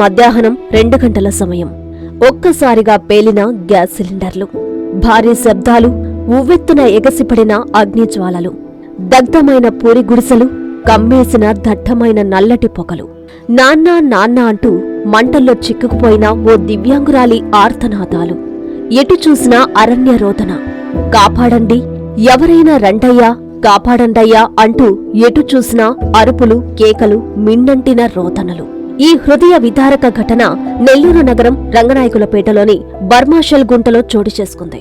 మధ్యాహ్నం రెండు గంటల సమయం. ఒక్కసారిగా పేలిన గ్యాస్ సిలిండర్లు భారీ శబ్దాలు ఉవ్వెత్తున ఎగసిపడిన అగ్నిజ్వాలలు దగ్ధమైన పూరి గుడిసెలు కమ్మేసిన దట్టమైన నల్లటి పొగలు. నాన్నా నాన్న అంటూ మంటల్లో చిక్కుకుపోయిన ఓ దివ్యాంగురాలి ఆర్తనాదాలు. ఎటు చూసినా అరణ్య రోదన. కాపాడండి ఎవరైనా రండయ్యా కాపాడండయ్యా అంటూ ఎటు చూసినా అరుపులు కేకలు మిన్నంటిన రోదనలు. ఈ హృదయ విదారక ఘటన నెల్లూరు నగరం రంగనాయకులపేటలోని బర్మాషల్ గుంటలో చోటు చేసుకుంది.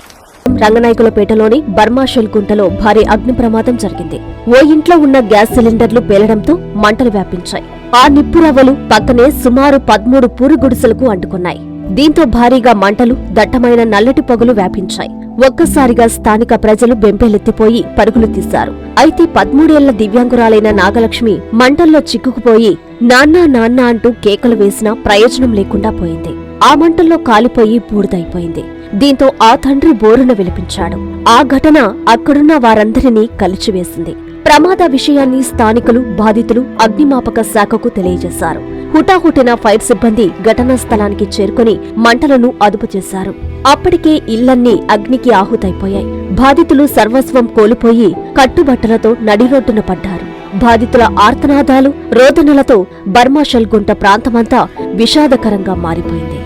రంగనాయకులపేటలోని బర్మాషల్ గుంటలో భారీ అగ్ని ప్రమాదం జరిగింది. ఓ ఇంట్లో ఉన్న గ్యాస్ సిలిండర్లు పేలడంతో మంటలు వ్యాపించాయి. ఆ నిప్పురవ్వలు పక్కనే సుమారు పదమూడు పూరి గుడిసెలకు అంటుకున్నాయి. దీంతో భారీగా మంటలు దట్టమైన నల్లటి పొగలు వ్యాపించాయి. ఒక్కసారిగా స్థానిక ప్రజలు బెంబేలెత్తిపోయి పరుగులు తీశారు. అయితే పదమూడేళ్ళ దివ్యాంగురాలైన నాగలక్ష్మి మంటల్లో చిక్కుకుపోయి నాన్నా నాన్నా అంటూ కేకలు వేసినా ప్రయోజనం లేకుండా పోయింది. ఆ మంటల్లో కాలిపోయి బూడిదైపోయింది. దీంతో ఆ తండ్రి బోరున విలిపించాడు. ఆ ఘటన అక్కడున్న వారందరినీ కలిచివేసింది. ప్రమాద విషయాన్ని స్థానికులు బాధితులు అగ్నిమాపక శాఖకు తెలియజేశారు. హుటాహుటిన ఫైర్ సిబ్బంది ఘటనా స్థలానికి చేరుకుని మంటలను అదుపు చేశారు. అప్పటికే ఇళ్ళన్నీ అగ్నికి ఆహుతైపోయాయి. బాధితులు సర్వస్వం కోల్పోయి కట్టుబట్టలతో నడిరోడ్డున పడ్డారు. బాధితుల ఆర్తనాదాలు రోదనలతో బర్మాషల్ గుంట ప్రాంతమంతా విషాదకరంగా మారిపోయింది.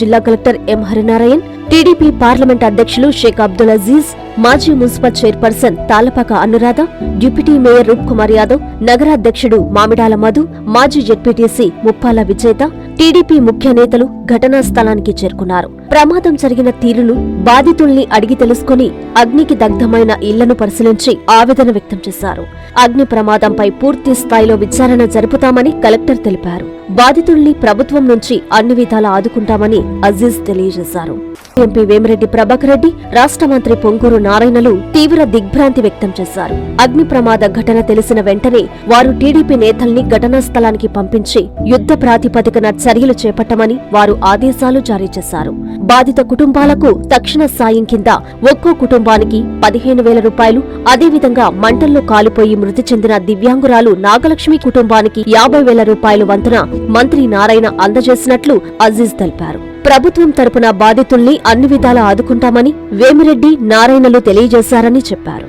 జిల్లా collector M Harinarayan TDP parliament అధ్యక్షులు షేక్ అబ్దుల్ అజీజ్ మాజీ municipal chairperson Talapaka Anuradha deputy mayor Roop Kumar Yadav నగరాధ్యక్షుడు Mamidala Madhu మాజీ జెడ్పీటీసీ ముప్పాల విజేత టీడీపీ ముఖ్య నేతలు ఘటనా స్థలానికి చేరుకున్నారు. ప్రమాదం జరిగిన తీరును బాధితుల్ని అడిగి తెలుసుకుని అగ్నికి దగ్ధమైన ఇళ్ళను పరిశీలించి ఆవేదన వ్యక్తం చేశారు. అగ్ని ప్రమాదంపై పూర్తి స్థాయిలో విచారణ జరుపుతామని కలెక్టర్ తెలిపారు. బాధితుల్ని ప్రభుత్వం నుంచి అన్ని విధాలా ఆదుకుంటామని అజీజ్ తెలియజేశారు. ఎంపీ వేమిరెడ్డి ప్రభాకర్ రెడ్డి రాష్ట్ర మంత్రి పొంగూరు నారాయణలు తీవ్ర దిగ్భ్రాంతి వ్యక్తం చేశారు. అగ్ని ప్రమాద ఘటన తెలిసిన వెంటనే వారు టీడీపీ నేతల్ని ఘటనా స్థలానికి పంపించి యుద్ధ ప్రాతిపదికన చర్యలు చేపట్టమని వారు ఆదేశాలు జారీ చేశారు. బాధిత కుటుంబాలకు తక్షణ సాయం కింద ఒక్కో కుటుంబానికి పదిహేను వేల రూపాయలు అదేవిధంగా మంటల్లో కాలిపోయి మృతి చెందిన దివ్యాంగురాలు నాగలక్ష్మి కుటుంబానికి యాభై వేల రూపాయలు వంతున మంత్రి నారాయణ అందజేసినట్లు అజీజ్ తెలిపారు. ప్రభుత్వం తరపున బాధితుల్ని అన్ని విధాలా ఆదుకుంటామని వేమిరెడ్డి నారాయణలు తెలియజేశారని చెప్పారు.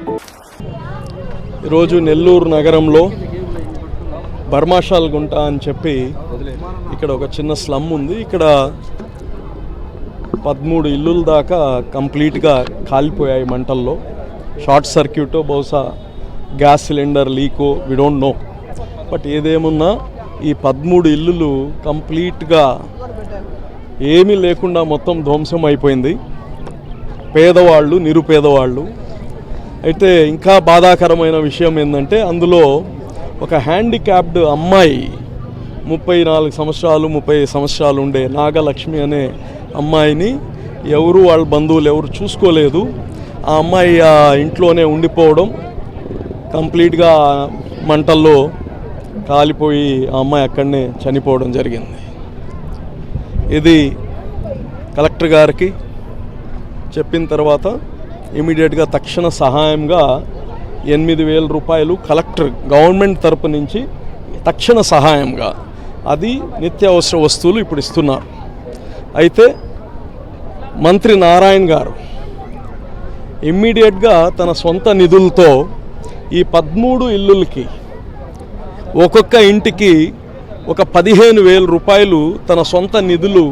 ఈరోజు నెల్లూరు నగరంలో బర్మాషాల్ గుంట అని చెప్పి ఇక్కడ ఒక చిన్న స్లమ్ ఉంది. ఇక్కడ పదమూడు ఇల్లుల దాకా కంప్లీట్గా కాలిపోయాయి మంటల్లో. షార్ట్ సర్క్యూట్ బహుశా గ్యాస్ సిలిండర్ లీకో వి డోంట్ నో. బట్ ఏదేమున్నా ఈ పదమూడు ఇల్లులు కంప్లీట్గా ఏమీ లేకుండా మొత్తం ధ్వంసం అయిపోయింది. పేదవాళ్ళు నిరుపేదవాళ్ళు. అయితే ఇంకా బాధాకరమైన విషయం ఏంటంటే అందులో ఒక హ్యాండిక్యాప్డ్ అమ్మాయి ముప్పై నాలుగు సంవత్సరాలు ముప్పై సంవత్సరాలు ఉండే నాగలక్ష్మి అనే అమ్మాయిని ఎవరు వాళ్ళ బంధువులు ఎవరు చూసుకోలేదు. ఆ అమ్మాయి ఆ ఇంట్లోనే ఉండిపోవడం కంప్లీట్గా మంటల్లో కాలిపోయి ఆ అమ్మాయి అక్కడనే చనిపోవడం జరిగింది. ఇది కలెక్టర్ గారికి చెప్పిన తర్వాత ఇమీడియట్గా తక్షణ సహాయంగా ఎనిమిది వేల రూపాయలు కలెక్టర్ గవర్నమెంట్ తరపు నుంచి తక్షణ సహాయంగా అది నిత్యావసర వస్తువులు ఇప్పుడు ఇస్తున్నారు. అయితే మంత్రి నారాయణ్ గారు ఇమ్మీడియట్గా తన సొంత నిధులతో ఈ పదమూడు ఇల్లులకి ఒక్కొక్క ఇంటికి ఒక పదిహేను వేల రూపాయలు తన సొంత నిధులు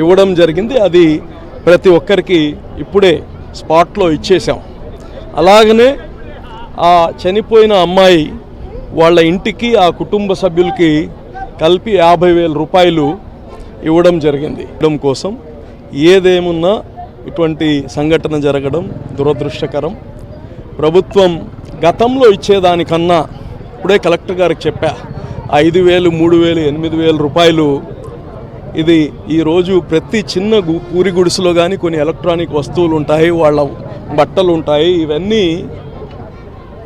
ఇవ్వడం జరిగింది. అది ప్రతి ఒక్కరికి ఇప్పుడే స్పాట్లో ఇచ్చేసాం అలాగనే ఆ చనిపోయిన అమ్మాయి వాళ్ళ ఇంటికి ఆ కుటుంబ సభ్యులకి కలిపి యాభై వేల రూపాయలు ఇవ్వడం జరిగింది. ఇవ్వడం కోసం ఏదేమున్నా ఇటువంటి సంఘటన జరగడం దురదృష్టకరం. ప్రభుత్వం గతంలో ఇచ్చేదానికన్నా ఇప్పుడే కలెక్టర్ గారికి చెప్పా ఐదు వేలు మూడు వేలు ఎనిమిది వేల రూపాయలు. ఇది ఈరోజు ప్రతి చిన్న పూరి గుడిసెలో కానీ కొన్ని ఎలక్ట్రానిక్ వస్తువులు ఉంటాయి వాళ్ళ బట్టలు ఉంటాయి ఇవన్నీ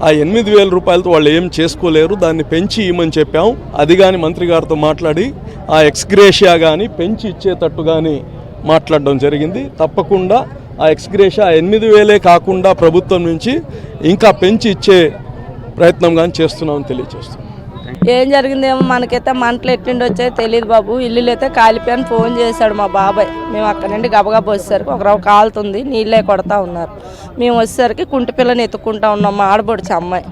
ఆ ఎనిమిది వేల రూపాయలతో వాళ్ళు ఏం చేసుకోలేరు దాన్ని పెంచి ఇవ్వమని చెప్పాం. అది కానీ మంత్రి గారితో మాట్లాడి ఆ ఎక్స్గ్రేషియా కానీ పెంచి ఇచ్చేటట్టు కానీ మాట్లాడడం జరిగింది. తప్పకుండా ఆ ఎక్స్గ్రేషియా ఎనిమిది వేలే కాకుండా ప్రభుత్వం నుంచి ఇంకా పెంచి ఇచ్చే ప్రయత్నం కానీ చేస్తున్నామని తెలియజేస్తున్నాం. ఏం జరిగిందేమో మనకైతే మంటలు ఎట్టిండి వచ్చాయో తెలియదు బాబు. ఇల్లులు అయితే కాలిపోయాను ఫోన్ చేశాడు మా బాబాయ్. మేము అక్కడ నుండి గబగబా వచ్చేసరికి ఒక రవ్వ కాలుతుంది నీళ్ళే కొడతా ఉన్నారు. మేము వచ్చేసరికి కుంటి పిల్లని ఎత్తుకుంటా ఉన్నాం మా ఆడబొడిచి అమ్మాయి.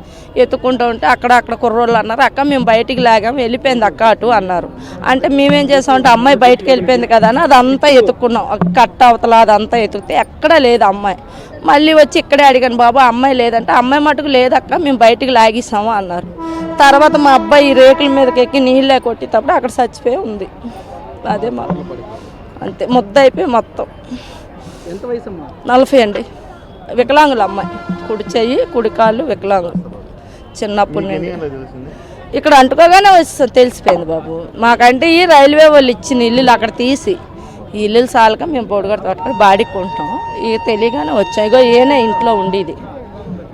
ఎత్తుకుంటూ ఉంటే అక్కడ అక్కడ కుర్రోళ్ళు అన్నారు అక్క మేము బయటికి లాగాం వెళ్ళిపోయింది అక్క అటు అన్నారు. అంటే మేమేం చేసామంటే అమ్మాయి బయటికి వెళ్ళిపోయింది కదా అని అదంతా ఎత్తుకున్నాం. కట్ కట్ట అవతల అదంతా ఎత్తుకుతే ఎక్కడా లేదు అమ్మాయి. మళ్ళీ వచ్చి ఇక్కడే అడిగాను బాబు అమ్మాయి లేదంటే అమ్మాయి మటుకు లేదక్క మేము బయటికి లాగిస్తాము అన్నారు. తర్వాత మా అబ్బాయి రేకుల మీదకి ఎక్కి నీళ్ళే కొట్టేటప్పుడు అక్కడ చచ్చిపోయి ఉంది. అదే మా అంతే ముద్ద అయిపోయి మొత్తం నలభై అండి. వికలాంగులు అమ్మాయి. కుడి చెయ్యి కుడి కాళ్ళు వికలాంగులు. చిన్నప్పటి నుండి. ఇక్కడ అంటుకోగానే వచ్చి తెలిసిపోయింది బాబు. మాకంటే ఈ రైల్వే వాళ్ళు ఇచ్చిన ఇల్లులు అక్కడ తీసి ఈ ఇల్లులు చాలక మేము పొడిగడ తోటకొని బాడీకి కొంటాం. ఇక తెలియగానే వచ్చాం. ఇగో ఏనే ఇంట్లో ఉండేది.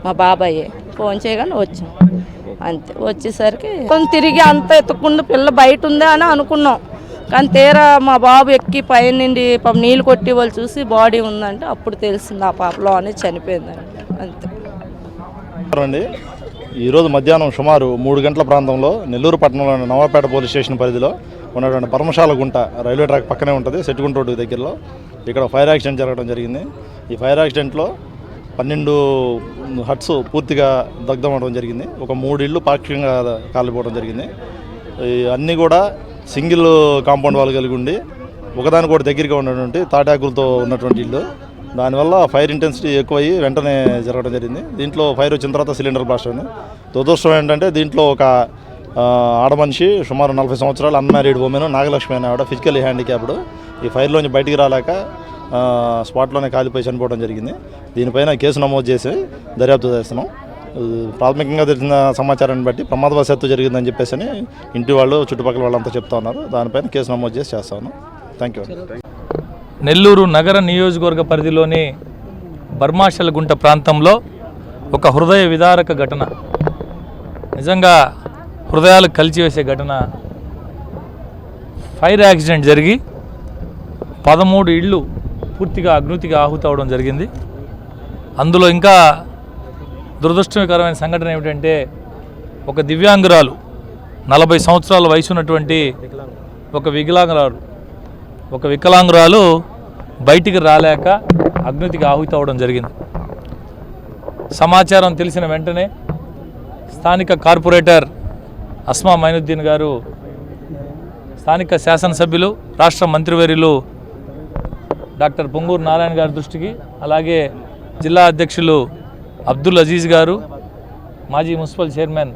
మా బాబాయే. ఫోన్ చేయగానే వచ్చాం. అంతే. వచ్చేసరికి కొంచెం తిరిగి అంత ఎత్తకుండా పిల్ల బయట ఉందా అని అనుకున్నాం. కానీ తీరా మా బాబు ఎక్కి పైన నుండి పాపం నీళ్ళు కొట్టి వాళ్ళు చూసి బాడీ ఉందంటే అప్పుడు తెలిసింది ఆ పాపలో అని చనిపోయిందండి అంతే. అండి ఈరోజు మధ్యాహ్నం సుమారు మూడు గంటల ప్రాంతంలో నెల్లూరు పట్టణంలోని నవాపేట పోలీస్ స్టేషన్ పరిధిలో ఉన్నటువంటి పరమశాల గుంట రైల్వే ట్రాక్ పక్కనే ఉంటుంది సెట్టుగుంట రోడ్డు దగ్గరలో. ఇక్కడ ఫైర్ యాక్సిడెంట్ జరగడం జరిగింది. ఈ ఫైర్ యాక్సిడెంట్లో పన్నెండు హట్స్ పూర్తిగా దగ్ధం అవడం జరిగింది. ఒక మూడు ఇళ్ళు పాక్షికంగా కాలిపోవడం జరిగింది. అన్నీ కూడా సింగిల్ కాంపౌండ్ వాళ్ళు కలిగి ఉండి ఒకదానికొకటి దగ్గరగా ఉన్నటువంటి తాటాకులతో ఉన్నటువంటి ఇల్లు. దానివల్ల ఫైర్ ఇంటెన్సిటీ ఎక్కువయ్యి వెంటనే జరగడం జరిగింది. దీంట్లో ఫైర్ వచ్చిన తర్వాత సిలిండర్ బ్లాస్ట్ అయింది. దురదృష్టం ఏంటంటే దీంట్లో ఒక ఆడమనిషి సుమారు నలభై సంవత్సరాలు అన్మ్యారీడ్ ఉమెన్ నాగలక్ష్మి అనేవాడు ఫిజికల్ హ్యాండిక్యాప్డ్. ఈ ఫైర్లోంచి బయటికి రాలేక స్పాట్లోనే కాలిపోయి చనిపోవడం జరిగింది. దీనిపైన కేసు నమోదు చేసి దర్యాప్తు చేస్తున్నాం. ప్రాథమికంగా తెలిసిన సమాచారాన్ని బట్టి ప్రమాదవశాత్తు జరిగిందని చెప్పేసి అని ఇంటి వాళ్ళు చుట్టుపక్కల వాళ్ళంతా చెప్తా ఉన్నారు. దానిపైన కేసు నమోదు చేసి చేస్తా ఉన్నాం. థ్యాంక్ యూ నెల్లూరు నగర నియోజకవర్గ పరిధిలోని బర్మాషలగుంట ప్రాంతంలో ఒక హృదయ విదారక ఘటన నిజంగా హృదయాలు కలిచివేసే ఘటన ఫైర్ యాక్సిడెంట్ జరిగి పదమూడు ఇళ్ళు పూర్తిగా అగ్నితిగా ఆహుతవడం జరిగింది. అందులో ఇంకా దురదృష్టకరమైన సంఘటన ఏమిటంటే ఒక దివ్యాంగురాలు నలభై సంవత్సరాల వయసు ఉన్నటువంటి ఒక వికలాంగురాలు ఒక వికలాంగురాలు బయటికి రాలేక అగ్నితికి ఆహుతి అవ్వడం జరిగింది. సమాచారం తెలిసిన వెంటనే స్థానిక కార్పొరేటర్ అస్మా మైనుద్దీన్ గారు స్థానిక శాసనసభ్యులు రాష్ట్ర మంత్రివర్యులు డాక్టర్ పొంగూరు నారాయణ గారి దృష్టికి అలాగే జిల్లా అధ్యక్షులు అబ్దుల్ అజీజ్ గారు మాజీ మున్సిపల్ చైర్మన్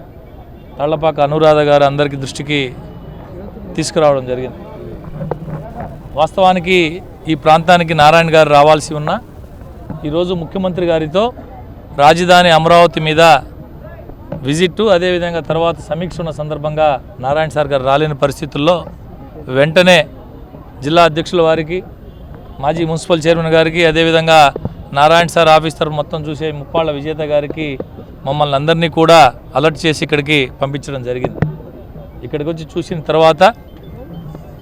తళ్ళపాక అనురాధ గారు అందరికీ దృష్టికి తీసుకురావడం జరిగింది. వాస్తవానికి ఈ ప్రాంతానికి నారాయణ గారు రావాల్సి ఉన్న ఈరోజు ముఖ్యమంత్రి గారితో రాజధాని అమరావతి మీద విజిట్ అదేవిధంగా తర్వాత సమీక్ష ఉన్న సందర్భంగా నారాయణ సార్ గారు రాలేని పరిస్థితుల్లో వెంటనే జిల్లా అధ్యక్షుల వారికి మాజీ మున్సిపల్ చైర్మన్ గారికి అదేవిధంగా నారాయణ సార్ ఆఫీసర్ మొత్తం చూసే ముప్పాళ్ళ విజేత గారికి మమ్మల్ని అందరినీ కూడా అలర్ట్ చేసి ఇక్కడికి పంపించడం జరిగింది. ఇక్కడికి వచ్చి చూసిన తర్వాత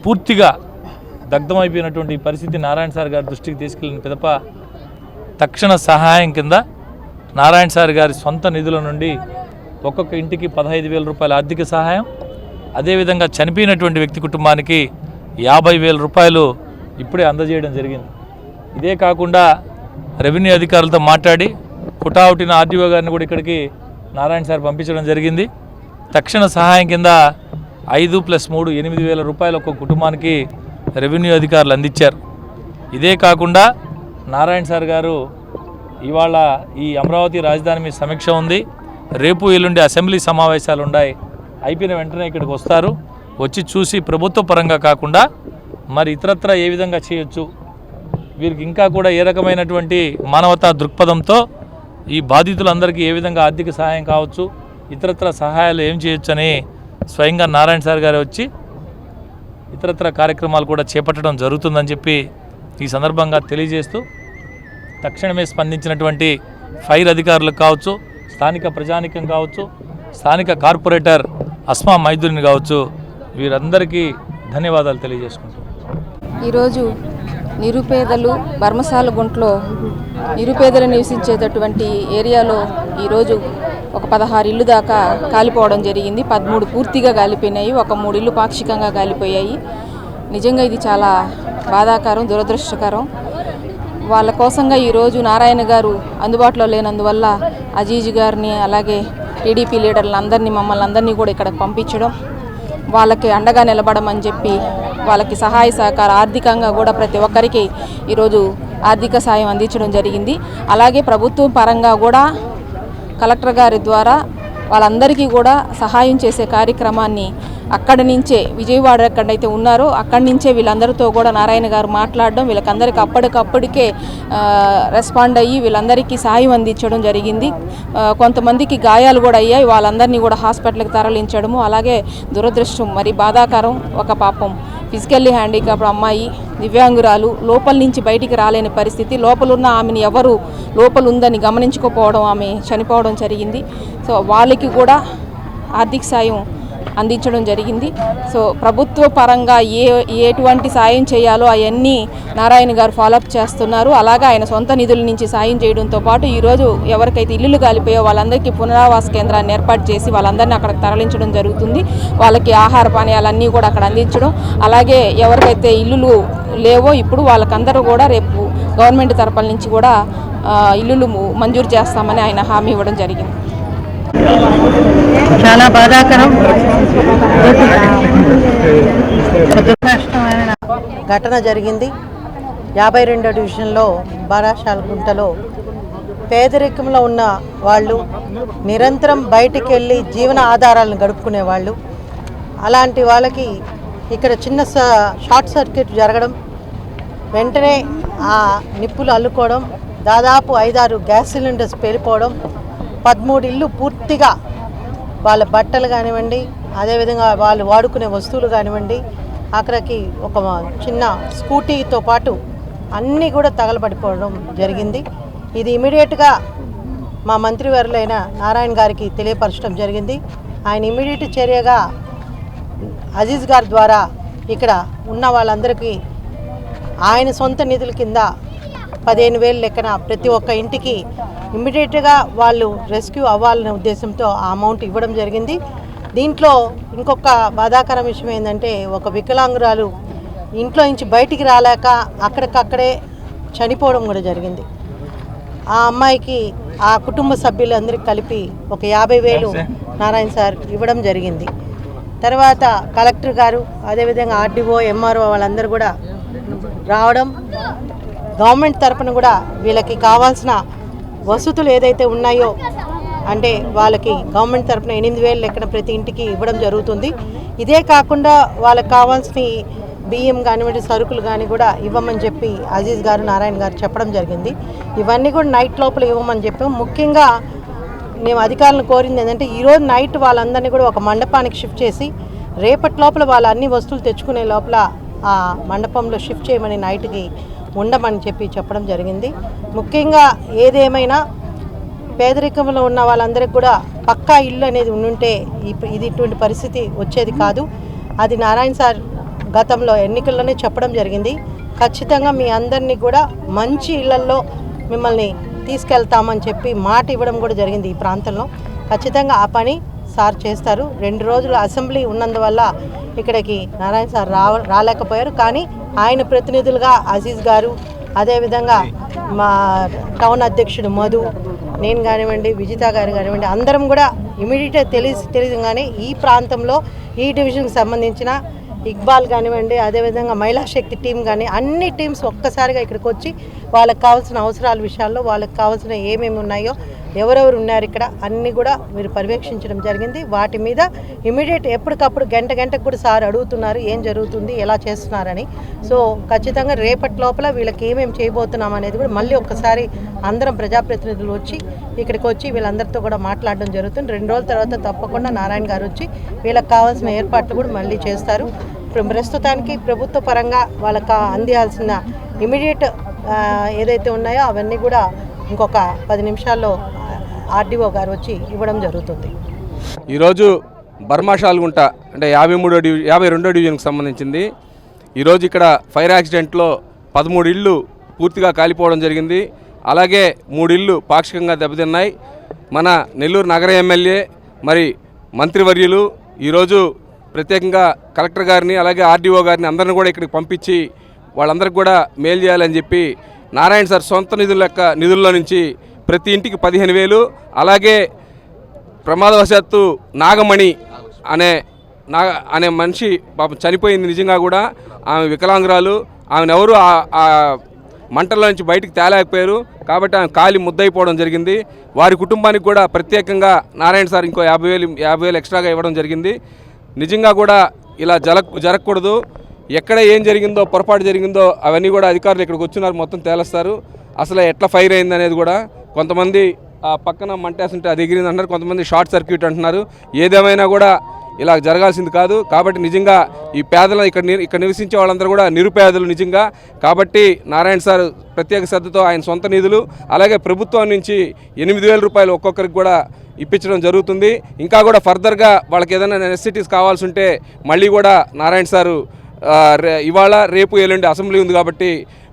పూర్తిగా దగ్ధమైపోయినటువంటి పరిస్థితి నారాయణ సార్ గారి దృష్టికి తీసుకెళ్ళిన పిదప తక్షణ సహాయం కింద నారాయణ సార్ గారి సొంత నిధుల నుండి ఒక్కొక్క ఇంటికి పదహైదు వేల రూపాయల ఆర్థిక సహాయం అదేవిధంగా చనిపోయినటువంటి వ్యక్తి కుటుంబానికి యాభై వేల రూపాయలు ఇప్పుడే అందజేయడం జరిగింది. ఇదే కాకుండా రెవెన్యూ అధికారులతో మాట్లాడి హుటాహుటిన ఆర్టీఓ గారిని కూడా ఇక్కడికి నారాయణ సార్ పంపించడం జరిగింది. తక్షణ సహాయం కింద ఐదు ప్లస్ మూడు ఎనిమిది వేల రూపాయలు ఒక్కొక్క కుటుంబానికి రెవెన్యూ అధికారులు అందించారు. ఇదే కాకుండా నారాయణ సార్ గారు ఇవాళ ఈ అమరావతి రాజధాని మీద సమీక్ష ఉంది. రేపు ఎల్లుండి అసెంబ్లీ సమావేశాలు ఉన్నాయి. అయిపోయిన వెంటనే ఇక్కడికి వస్తారు. వచ్చి చూసి ప్రభుత్వ పరంగా కాకుండా మరి ఇతరత్ర ఏ విధంగా చేయొచ్చు? వీరికి ఇంకా కూడా ఏ రకమైనటువంటి మానవతా దృక్పథంతో ఈ బాధితులందరికీ ఏ విధంగా ఆర్థిక సహాయం కావచ్చు ఇతరత్ర సహాయాలు ఏం చేయొచ్చు అని స్వయంగా నారాయణ సార్ గారు వచ్చి ఇతరత్ర కార్యక్రమాలు కూడా చేపట్టడం జరుగుతుందని చెప్పి ఈ సందర్భంగా తెలియజేస్తూ తక్షణమే స్పందించినటువంటి ఫైర్ అధికారులకు కావచ్చు స్థానిక ప్రజానికం కావచ్చు స్థానిక కార్పొరేటర్ అస్మా మైదురిని కావచ్చు వీరందరికీ ధన్యవాదాలు తెలియజేసుకుంటున్నాను ఈరోజు నిరుపేదలు బర్మసాల గుంట్లో నిరుపేదలు నివసించేటటువంటి ఏరియాలో ఈరోజు ఒక పదహారు ఇల్లు దాకా కాలిపోవడం జరిగింది. పదమూడు పూర్తిగా కాలిపోయినాయి. ఒక మూడు ఇల్లు పాక్షికంగా కాలిపోయాయి. నిజంగా ఇది చాలా బాధాకరం దురదృష్టకరం. వాళ్ళ కోసంగా ఈరోజు నారాయణ గారు అందుబాటులో లేనందువల్ల అజీజ్ గారిని అలాగే టీడీపీ లీడర్లు అందరినీ మమ్మల్ని అందరినీ కూడా ఇక్కడ పంపించడం వాళ్ళకి అండగా నిలబడమని చెప్పి వాళ్ళకి సహాయ సహకార ఆర్థికంగా కూడా ప్రతి ఒక్కరికి ఈరోజు ఆర్థిక సాయం అందించడం జరిగింది. అలాగే ప్రభుత్వం పరంగా కూడా కలెక్టర్ గారి ద్వారా వాళ్ళందరికీ కూడా సహాయం చేసే కార్యక్రమాన్ని అక్కడి నుంచే విజయవాడ ఎక్కడైతే ఉన్నారో అక్కడి నుంచే వీళ్ళందరితో కూడా నారాయణ గారు మాట్లాడడం వీళ్ళకందరికీ అప్పటికప్పటికే రెస్పాండ్ అయ్యి వీళ్ళందరికీ సాయం అందించడం జరిగింది. కొంతమందికి గాయాలు కూడా అయ్యాయి వాళ్ళందరినీ కూడా హాస్పిటల్కి తరలించడము అలాగే దురదృష్టం మరి బాధాకరం ఒక పాపం. ఫిజికల్లీ హ్యాండిక్యాప్ అమ్మాయి దివ్యాంగురాలు లోపల నుంచి బయటికి రాలేని పరిస్థితి. లోపలున్న ఆమెను ఎవరు లోపల ఉందని గమనించుకోపోవడం ఆమె చనిపోవడం జరిగింది. సో వాళ్ళకి కూడా ఆర్థిక సాయం అందించడం జరిగింది. సో ప్రభుత్వ పరంగా ఏ ఎటువంటి సాయం చేయాలో అవన్నీ నారాయణ గారు ఫాలోఅప్ చేస్తున్నారు. అలాగే ఆయన సొంత నిధుల నుంచి సాయం చేయడంతో పాటు ఈరోజు ఎవరికైతే ఇల్లులు కాలిపోయో వాళ్ళందరికీ పునరావాస కేంద్రాన్ని ఏర్పాటు చేసి వాళ్ళందరినీ అక్కడికి తరలించడం జరుగుతుంది. వాళ్ళకి ఆహార పానీయాలన్నీ కూడా అక్కడ అందించడం. అలాగే ఎవరికైతే ఇల్లులు లేవో ఇప్పుడు వాళ్ళకందరూ కూడా రేపు గవర్నమెంట్ తరపుల నుంచి కూడా ఇల్లులు మంజూరు చేస్తామని ఆయన హామీ ఇవ్వడం జరిగింది. చాలా బాధాకరం. ఘటన జరిగింది. యాభై రెండో డివిజన్లో బారాషాల గుంటలో పేదరికంలో ఉన్న వాళ్ళు నిరంతరం బయటికి వెళ్ళి జీవన ఆధారాలను గడుపుకునే వాళ్ళు అలాంటి వాళ్ళకి ఇక్కడ చిన్న స- షార్ట్ సర్క్యూట్ జరగడం వెంటనే ఆ నిప్పులు అల్లుకోవడం దాదాపు ఐదారు గ్యాస్ సిలిండర్స్ పేలిపోవడం పదమూడు ఇల్లు పూర్తిగా వాళ్ళ బట్టలు కానివ్వండి అదేవిధంగా వాళ్ళు వాడుకునే వస్తువులు కానివ్వండి అక్కడికి ఒక చిన్న స్కూటీతో పాటు అన్నీ కూడా తగలబడిపోవడం జరిగింది. ఇది ఇమీడియట్గా మా మంత్రివర్యులైన నారాయణ గారికి తెలియపరచడం జరిగింది. ఆయన ఇమీడియట్ చర్యగా అజీజ్ గారి ద్వారా ఇక్కడ ఉన్న వాళ్ళందరికీ ఆయన సొంత నిధుల కింద పదిహేను వేలు లెక్కన ప్రతి ఒక్క ఇంటికి ఇమ్మీడియట్గా వాళ్ళు రెస్క్యూ అవ్వాలనే ఉద్దేశంతో ఆ అమౌంట్ ఇవ్వడం జరిగింది. దీంట్లో ఇంకొక బాధాకరం విషయం ఏంటంటే ఒక వికలాంగురాలు ఇంట్లో నుంచి బయటికి రాలేక అక్కడికక్కడే చనిపోవడం కూడా జరిగింది. ఆ అమ్మాయికి ఆ కుటుంబ సభ్యులందరికీ కలిపి ఒక యాభై వేలు నారాయణ సార్ ఇవ్వడం జరిగింది. తర్వాత కలెక్టర్ గారు అదేవిధంగా ఆర్డీఓ ఎంఆర్ఓ వాళ్ళందరూ కూడా రావడం గవర్నమెంట్ తరపున కూడా వీళ్ళకి కావాల్సిన వసతులు ఏదైతే ఉన్నాయో అంటే వాళ్ళకి గవర్నమెంట్ తరపున ఎనిమిది వేలు లెక్కన ప్రతి ఇంటికి ఇవ్వడం జరుగుతుంది. ఇదే కాకుండా వాళ్ళకి కావాల్సిన బియ్యం కానివ్వండి సరుకులు కానీ కూడా ఇవ్వమని చెప్పి అజీజ్ గారు నారాయణ గారు చెప్పడం జరిగింది. ఇవన్నీ కూడా నైట్ లోపల ఇవ్వమని చెప్పి. ముఖ్యంగా మేము అధికారులను కోరింది ఏంటంటే ఈరోజు నైట్ వాళ్ళందరినీ కూడా ఒక మండపానికి షిఫ్ట్ చేసి రేపటి లోపల వాళ్ళ అన్ని వస్తువులు తెచ్చుకునే లోపల ఆ మండపంలో షిఫ్ట్ చేయమని నైట్కి ఉండమని చెప్పి చెప్పడం జరిగింది. ముఖ్యంగా ఏదేమైనా పేదరికంలో ఉన్న వాళ్ళందరికీ కూడా పక్కా ఇల్లు అనేది ఉండుంటే ఇది ఇటువంటి పరిస్థితి వచ్చేది కాదు. అది నారాయణ సార్ గతంలో ఎన్నికల్లోనే చెప్పడం జరిగింది. ఖచ్చితంగా మీ అందరినీ కూడా మంచి ఇళ్ళల్లో మిమ్మల్ని తీసుకెళ్తామని చెప్పి మాట ఇవ్వడం కూడా జరిగింది ఈ ప్రాంతంలో. ఖచ్చితంగా ఆ పని సార్ చేస్తారు. రెండు రోజులు అసెంబ్లీ ఉన్నందువల్ల ఇక్కడికి నారాయణ సార్ రావ రాలేకపోయారు. కానీ ఆయన ప్రతినిధులుగా అజీజ్ గారు అదేవిధంగా మా టౌన్ అధ్యక్షుడు మధు నేను కానివ్వండి విజిత గారు కానివ్వండి అందరం కూడా ఇమీడియట్గా తెలిసి తెలియగానే ఈ ప్రాంతంలో ఈ డివిజన్కి సంబంధించిన ఇక్బాల్ కానివ్వండి అదేవిధంగా మహిళా శక్తి టీం కానీ అన్ని టీమ్స్ ఒక్కసారిగా ఇక్కడికి వచ్చి వాళ్ళకి కావాల్సిన అవసరాల విషయాల్లో వాళ్ళకి కావాల్సిన ఏమేమి ఉన్నాయో ఎవరెవరు ఉన్నారు ఇక్కడ అన్నీ కూడా మీరు పర్యవేక్షించడం జరిగింది. వాటి మీద ఇమీడియట్ ఎప్పటికప్పుడు గంట గంటకు కూడా సార్ అడుగుతున్నారు ఏం జరుగుతుంది ఎలా చేస్తున్నారని. సో ఖచ్చితంగా రేపటి లోపల వీళ్ళకి ఏమేమి చేయబోతున్నాం అనేది కూడా మళ్ళీ ఒక్కసారి అందరం ప్రజాప్రతినిధులు వచ్చి ఇక్కడికి వచ్చి వీళ్ళందరితో కూడా మాట్లాడడం జరుగుతుంది. రెండు రోజుల తర్వాత తప్పకుండా నారాయణ గారు వచ్చి వీళ్ళకి కావాల్సిన ఏర్పాట్లు కూడా మళ్ళీ చేస్తారు. ప్రస్తుతానికి ప్రభుత్వ పరంగా వాళ్ళకి అందియాల్సిన ఇమీడియట్ ఏదైతే ఉన్నాయో అవన్నీ కూడా ఇంకొక పది నిమిషాల్లో ఆర్డీఓ గారు వచ్చి ఇవ్వడం జరుగుతుంది. ఈరోజు బర్మాషాల్గుంట అంటే యాభై మూడో డివి యాభై రెండో డివిజన్కి సంబంధించింది. ఈరోజు ఇక్కడ ఫైర్ యాక్సిడెంట్లో పదమూడు ఇళ్ళు పూర్తిగా కాలిపోవడం జరిగింది. అలాగే మూడు ఇళ్ళు పాక్షికంగా దెబ్బతిన్నాయి. మన నెల్లూరు నగర ఎమ్మెల్యే మరి మంత్రివర్యులు ఈరోజు ప్రత్యేకంగా కలెక్టర్ గారిని అలాగే ఆర్డీఓ గారిని అందరిని కూడా ఇక్కడికి పంపించి వాళ్ళందరికీ కూడా మేలు చేయాలని చెప్పి నారాయణ సార్ సొంత నిధుల లెక్క నిధుల్లో నుంచి ప్రతి ఇంటికి పదిహేను వేలు అలాగే ప్రమాదవశాత్తు నాగమణి అనే నా అనే మనిషి పాపం చనిపోయింది నిజంగా కూడా. ఆమె వికలాంగురాలు ఆమెను ఎవరు ఆ- మంటల్లో నుంచి బయటికి తేలేకపోయారు. కాబట్టి ఆమె కాలి ముద్దయిపోవడం జరిగింది. వారి కుటుంబానికి కూడా ప్రత్యేకంగా నారాయణ సార్ ఇంకో యాభై వేలు యాభై వేలు ఎక్స్ట్రాగా ఇవ్వడం జరిగింది. నిజంగా కూడా ఇలా జల జరగకూడదు. ఎక్కడ ఏం జరిగిందో పొరపాటు జరిగిందో అవన్నీ కూడా అధికారులు ఇక్కడికి వచ్చినారు మొత్తం తేలుస్తారు. అసలు ఎట్లా ఫైర్ అయింది అనేది కూడా కొంతమంది పక్కన మంటేస్తుంటే అది ఎగిరింది అంటారు కొంతమంది షార్ట్ సర్క్యూట్ అంటున్నారు. ఏదేమైనా కూడా ఇలా జరగాల్సింది కాదు. కాబట్టి నిజంగా ఈ పేదల ఇక్కడ ఇక్కడ నివసించే వాళ్ళందరూ కూడా నిరుపేదలు నిజంగా. కాబట్టి నారాయణ సార్ ప్రత్యేక శ్రద్ధతో ఆయన సొంత నిధులు అలాగే ప్రభుత్వం నుంచి ఎనిమిది వేల రూపాయలు ఒక్కొక్కరికి కూడా ఇప్పించడం జరుగుతుంది. ఇంకా కూడా ఫర్దర్గా వాళ్ళకి ఏదైనా నెసిటీస్ కావాల్సి ఉంటే మళ్ళీ కూడా నారాయణ సారు రే- ఇవాళ రేపు ఎల్లుండి అసెంబ్లీ ఉంది కాబట్టి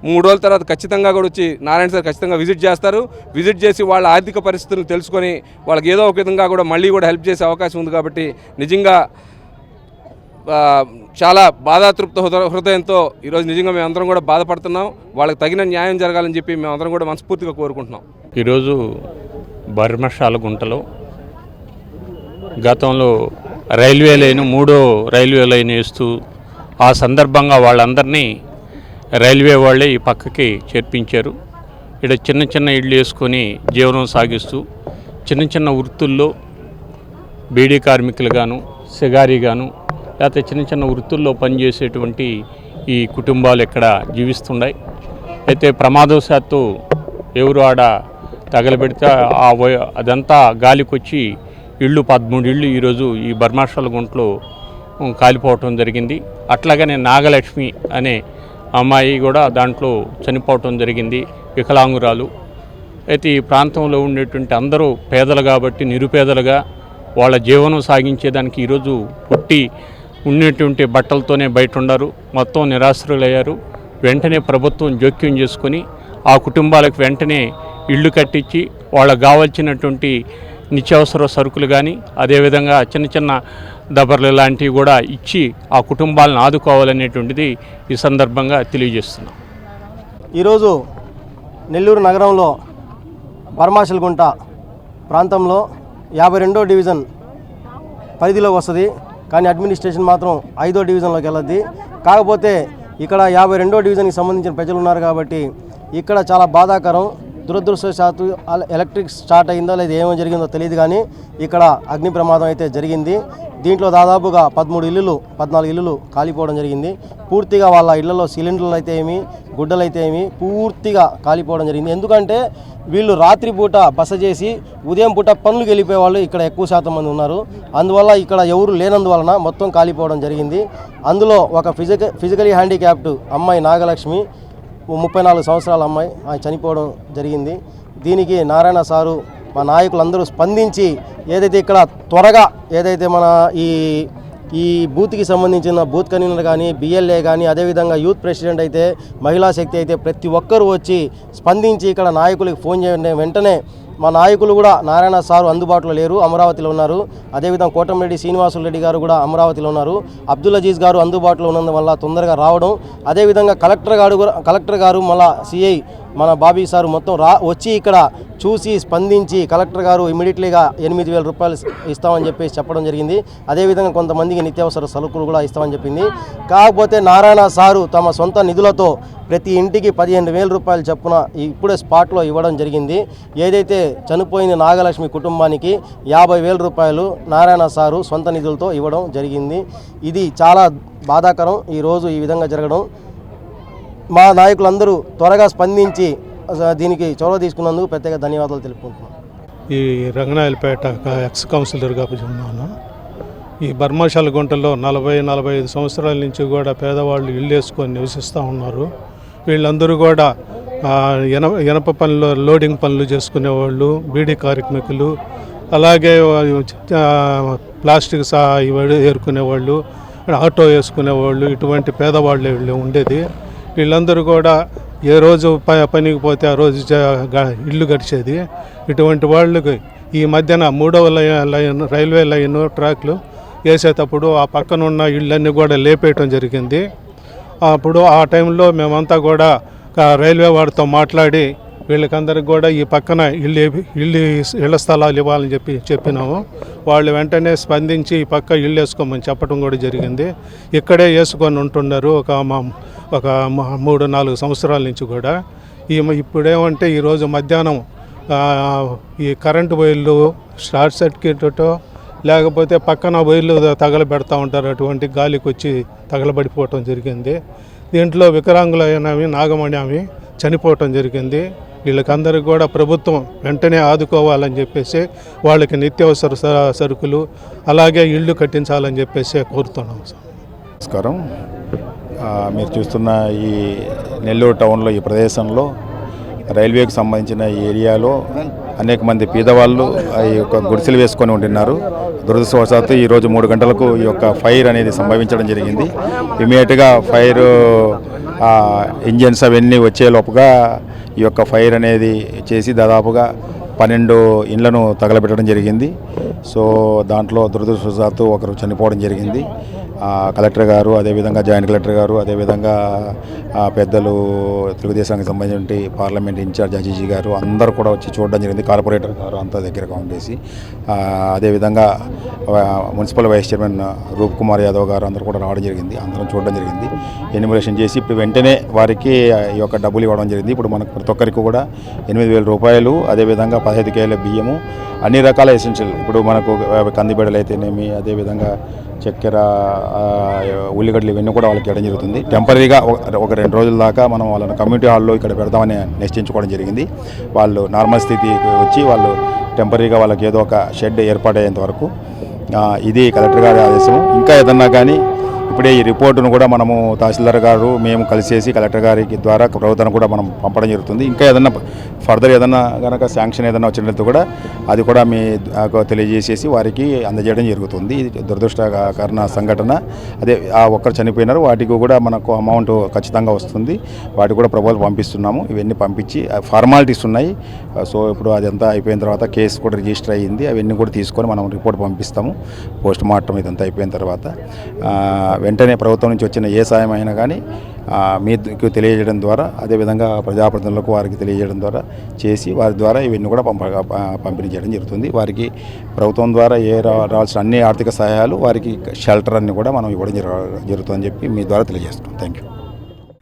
మూడు రోజుల తర్వాత ఖచ్చితంగా కూడా వచ్చి నారాయణ సార్ ఖచ్చితంగా విజిట్ చేస్తారు. విజిట్ చేసి వాళ్ళ ఆర్థిక పరిస్థితులను తెలుసుకొని వాళ్ళకి ఏదో ఒక విధంగా కూడా మళ్ళీ కూడా హెల్ప్ చేసే అవకాశం ఉంది కాబట్టి నిజంగా చాలా బాధాతృప్త హృదయంతో ఈరోజు నిజంగా మేము అందరం కూడా బాధపడుతున్నాం. వాళ్ళకి తగిన న్యాయం జరగాలని చెప్పి మేము అందరం కూడా మనస్ఫూర్తిగా కోరుకుంటున్నాం. ఈరోజు బర్మశాల గుంటలో గతంలో రైల్వే లైన్ మూడో రైల్వే లైన్ వేస్తూ ఆ సందర్భంగా వాళ్ళందరినీ రైల్వే వాళ్ళే ఈ పక్కకి చేర్పించారు. ఇక్కడ చిన్న చిన్న ఇళ్ళు వేసుకొని జీవనం సాగిస్తూ చిన్న చిన్న వృత్తుల్లో బీడీ కార్మికులుగాను సిగారీగాను లేకపోతే చిన్న చిన్న వృత్తుల్లో పనిచేసేటువంటి ఈ కుటుంబాలు ఇక్కడ జీవిస్తున్నాయి అయితే ప్రమాదవశాత్తు ఎవరు ఆడ తగలబెడితే ఆ అదంతా గాలికొచ్చి ఇళ్ళు పదమూడు ఇళ్ళు ఈరోజు ఈ బర్మాషాల గుంట్లో కాలిపోవటం జరిగింది. అట్లాగనే నాగలక్ష్మి అనే అమ్మాయి కూడా దాంట్లో చనిపోవటం జరిగింది వికలాంగురాలు. అయితే ఈ ప్రాంతంలో ఉండేటువంటి అందరూ పేదలు కాబట్టి నిరుపేదలుగా వాళ్ళ జీవనం సాగించేదానికి ఈరోజు పుట్టి ఉండేటువంటి బట్టలతోనే బయట ఉండరు మొత్తం నిరాశ్రులయ్యారు. వెంటనే ప్రభుత్వం జోక్యం చేసుకొని ఆ కుటుంబాలకు వెంటనే ఇళ్ళు కట్టించి వాళ్ళకు కావాల్సినటువంటి నిత్యావసర సరుకులు కానీ అదేవిధంగా చిన్న చిన్న దబర్లు లాంటివి కూడా ఇచ్చి ఆ కుటుంబాలను ఆదుకోవాలనేటువంటిది ఈ సందర్భంగా తెలియజేస్తున్నాం. ఈరోజు నెల్లూరు నగరంలో పరమాశలగుంట ప్రాంతంలో యాభై రెండో డివిజన్ పరిధిలోకి వస్తుంది. కానీ అడ్మినిస్ట్రేషన్ మాత్రం ఐదో డివిజన్లోకి వెళ్ళద్ది. కాకపోతే ఇక్కడ యాభై రెండో డివిజన్కి సంబంధించిన ప్రజలు ఉన్నారు కాబట్టి ఇక్కడ చాలా బాధాకరం. దురదృష్టవశాత్తు ఎలక్ట్రిక్ స్టార్ట్ అయిందో లేదా ఏమో జరిగిందో తెలియదు కానీ ఇక్కడ అగ్ని ప్రమాదం అయితే జరిగింది. దీంట్లో దాదాపుగా పదమూడు ఇల్లులు పద్నాలుగు ఇల్లులు కాలిపోవడం జరిగింది. పూర్తిగా వాళ్ళ ఇళ్ళలో సిలిండర్లు అయితే ఏమి గుడ్డలు అయితే ఏమి పూర్తిగా కాలిపోవడం జరిగింది. ఎందుకంటే వీళ్ళు రాత్రి పూట బస చేసి ఉదయం పూట పనులకు వెళ్ళిపోయే వాళ్ళు ఇక్కడ ఎక్కువ శాతం మంది ఉన్నారు. అందువల్ల ఇక్కడ ఎవరు లేనందువలన మొత్తం కాలిపోవడం జరిగింది. అందులో ఒక ఫిజిక ఫిజికలీ హ్యాండిక్యాప్డ్ అమ్మాయి నాగలక్ష్మి ముప్పై నాలుగు సంవత్సరాల అమ్మాయి ఆమె చనిపోవడం జరిగింది. దీనికి నారాయణ సారు మా నాయకులందరూ స్పందించి ఏదైతే ఇక్కడ త్వరగా ఏదైతే మన ఈ ఈ బూత్కి సంబంధించిన బూత్ కన్వీనర్ కానీ బిఎల్ఏ కానీ అదేవిధంగా యూత్ ప్రెసిడెంట్ అయితే మహిళా శక్తి అయితే ప్రతి ఒక్కరూ వచ్చి స్పందించి ఇక్కడ నాయకులకు ఫోన్ చేయండి వెంటనే మా నాయకులు కూడా నారాయణ సారు అందుబాటులో లేరు అమరావతిలో ఉన్నారు. అదేవిధంగా కోటమిరెడ్డి శ్రీనివాసులు రెడ్డి గారు కూడా అమరావతిలో ఉన్నారు. అబ్దుల్ అజీజ్ గారు అందుబాటులో ఉన్నందువల్ల తొందరగా రావడం. అదేవిధంగా కలెక్టర్ గారు కూడా కలెక్టర్ గారు మళ్ళా సిఐ మన బాబీ సారు మొత్తం రా వచ్చి ఇక్కడ చూసి స్పందించి కలెక్టర్ గారు ఇమీడియట్లీగా ఎనిమిది వేల రూపాయలు ఇస్తామని చెప్పేసి చెప్పడం జరిగింది. అదేవిధంగా కొంతమందికి నిత్యావసర సరుకులు కూడా ఇస్తామని చెప్పింది. కాకపోతే నారాయణ సారు తమ సొంత నిధులతో ప్రతి ఇంటికి పదిహేను వేల రూపాయలు చొప్పున ఇప్పుడే స్పాట్లో ఇవ్వడం జరిగింది. ఏదైతే చనిపోయిన నాగలక్ష్మి కుటుంబానికి యాభై వేల రూపాయలు నారాయణ సారు సొంత నిధులతో ఇవ్వడం జరిగింది. ఇది చాలా బాధాకరం. ఈరోజు ఈ విధంగా జరగడం మా నాయకులందరూ త్వరగా స్పందించి దీనికి చొరవ తీసుకున్నందుకు ప్రత్యేక ధన్యవాదాలు తెలుపుకుంటున్నాను ఈ రంగనాయలపేట ఎక్స్ కౌన్సిలర్గా ఉన్నాను ఈ బర్మాశాల గుంటలో నలభై నలభై ఐదు సంవత్సరాల నుంచి కూడా పేదవాళ్ళు ఇల్లు వేసుకొని నివసిస్తూ ఉన్నారు. వీళ్ళందరూ కూడా ఎనప ఎనప పనులు లోడింగ్ పనులు చేసుకునేవాళ్ళు బీడీ కార్మికులు అలాగే ప్లాస్టిక్ సహా ఏరుకునేవాళ్ళు ఆటో వేసుకునేవాళ్ళు ఇటువంటి పేదవాళ్ళు ఉండేది. వీళ్ళందరూ కూడా ఏ రోజు ప పనికి పోతే ఆ రోజు ఇల్లు గడిచేది. ఇటువంటి వాళ్ళకి ఈ మధ్యన మూడవ లైన్ లైన్ రైల్వే లైన్ ట్రాక్లు వేసేటప్పుడు ఆ పక్కన ఉన్న ఇళ్ళన్నీ కూడా లేపేయటం జరిగింది. అప్పుడు ఆ టైంలో మేమంతా కూడా రైల్వే వారితో మాట్లాడి వీళ్ళకందరికి కూడా ఈ పక్కన ఇల్లు ఇల్లు ఇళ్ళ స్థలాలు ఇవ్వాలని చెప్పి చెప్పినాము. వాళ్ళు వెంటనే స్పందించి ఈ పక్క ఇల్లు వేసుకోమని చెప్పడం కూడా జరిగింది. ఇక్కడే వేసుకొని ఉంటున్నారు ఒక మా- ఒక మూడు నాలుగు సంవత్సరాల నుంచి కూడా. ఈ ఇప్పుడేమంటే ఈరోజు మధ్యాహ్నం ఈ కరెంటు వైర్లు షార్ట్ సర్క్యూట్ లేకపోతే పక్కన వైర్లు తగలబెడతా ఉంటారు. అటువంటి గాలికి వచ్చి తగలబడిపోవటం జరిగింది. దీంట్లో వికలాంగులైనవి నాగమణి ఆమె చనిపోవటం జరిగింది. వీళ్ళకందరికీ కూడా ప్రభుత్వం వెంటనే ఆదుకోవాలని చెప్పేసి వాళ్ళకి నిత్యావసర స- సరుకులు అలాగే ఇళ్ళు కట్టించాలని చెప్పేసి కోరుతున్నాం నమస్కారం. మీరు చూస్తున్న ఈ నెల్లూరు టౌన్లో ఈ ప్రదేశంలో రైల్వేకి సంబంధించిన ఈ ఏరియాలో అనేక మంది పేదవాళ్ళు ఈ యొక్క గుడిసెలు వేసుకొని ఉంటున్నారు. దురదృష్టవశాత్తు ఈరోజు మూడు గంటలకు ఈ యొక్క ఫైర్ అనేది సంభవించడం జరిగింది. ఇమీడియట్గా ఫైర్ ఇంజన్స్ అవన్నీ వచ్చే లోపుగా ఈ యొక్క ఫైర్ అనేది చేసి దాదాపుగా పన్నెండు ఇండ్లను తగలబెట్టడం జరిగింది. సో దాంట్లో దురదృష్టవశాత్తు ఒకరు చనిపోవడం జరిగింది. కలెక్టర్ గారు అదేవిధంగా జాయింట్ కలెక్టర్ గారు అదేవిధంగా పెద్దలు తెలుగుదేశానికి సంబంధించిన పార్లమెంట్ ఇన్ఛార్జ్ అజీజీ గారు అందరూ కూడా వచ్చి చూడడం జరిగింది. కార్పొరేటర్ గారు అంతా దగ్గరగా ఉండేసి. అదేవిధంగా municipal vice chairman Roop Kumar Yadav గారు అందరూ కూడా రావడం జరిగింది. అందరం చూడడం జరిగింది. ఎన్యుమరేషన్ చేసి ఇప్పుడు వెంటనే వారికి ఈ యొక్క డబ్బులు ఇవ్వడం జరిగింది. ఇప్పుడు మనకు ప్రతి ఒక్కరికి కూడా ఎనిమిది వేల రూపాయలు అదేవిధంగా పదహైదు కేల బియ్యము అన్ని రకాల ఎసెన్షియల్ ఇప్పుడు మనకు కందిబెడలు అయితేనేమి అదేవిధంగా చక్కెర ఉల్లిగడ్డలు ఇవన్నీ కూడా వాళ్ళకి ఇవ్వడం జరుగుతుంది. టెంపరీగా ఒక- రెండు రోజుల దాకా మనం వాళ్ళని కమ్యూనిటీ హాల్లో ఇక్కడ పెడదామని నిశ్చయించుకోవడం జరిగింది. వాళ్ళు నార్మల్ స్థితికి వచ్చి వాళ్ళు టెంపరీగా వాళ్ళకి ఏదో ఒక షెడ్ ఏర్పాటయ్యేంత వరకు ఇది కలెక్టర్ గారి ఆదేశం ఇంకా ఏదన్నా కానీ ఇప్పుడే ఈ రిపోర్టును కూడా మనము తహసీల్దార్ గారు మేము కలిసేసి కలెక్టర్ గారికి ద్వారా ప్రభుత్వం కూడా మనం పంపడం జరుగుతుంది. ఇంకా ఏదన్నా ఫర్దర్ ఏదన్నా కనుక శాంక్షన్ ఏదన్నా వచ్చినట్లయితే కూడా అది కూడా మీ తెలియజేసేసి వారికి అందజేయడం జరుగుతుంది. ఇది దురదృష్టకరణ సంఘటన. అదే ఆ ఒక్కరు చనిపోయినారు. వాటికి కూడా మనకు అమౌంట్ ఖచ్చితంగా వస్తుంది. వాటికి కూడా ప్రభుత్వం పంపిస్తున్నాము. ఇవన్నీ పంపించి ఫార్మాలిటీస్ ఉన్నాయి. సో ఇప్పుడు అదంతా అయిపోయిన తర్వాత కేసు కూడా రిజిస్టర్ అయ్యింది. అవన్నీ కూడా తీసుకొని మనం రిపోర్ట్ పంపిస్తాము. పోస్ట్ మార్టం ఇదంతా అయిపోయిన తర్వాత. వెంటనే ప్రభుత్వం నుంచి వచ్చిన ఏ సాయం అయినా కానీ మీకు తెలియజేయడం ద్వారా అదేవిధంగా ప్రజాప్రతినిధులకు వారికి తెలియజేయడం ద్వారా చేసి వారి ద్వారా ఇవన్నీ కూడా పంప పంపిణీ చేయడం జరుగుతుంది. వారికి ప్రభుత్వం ద్వారా ఏ రా- రావాల్సిన అన్ని ఆర్థిక సహాయాలు వారికి షెల్టర్ అన్ని కూడా మనం ఇవ్వడం జరుగుతుందని చెప్పి మీ ద్వారా తెలియజేస్తున్నాం. Thank you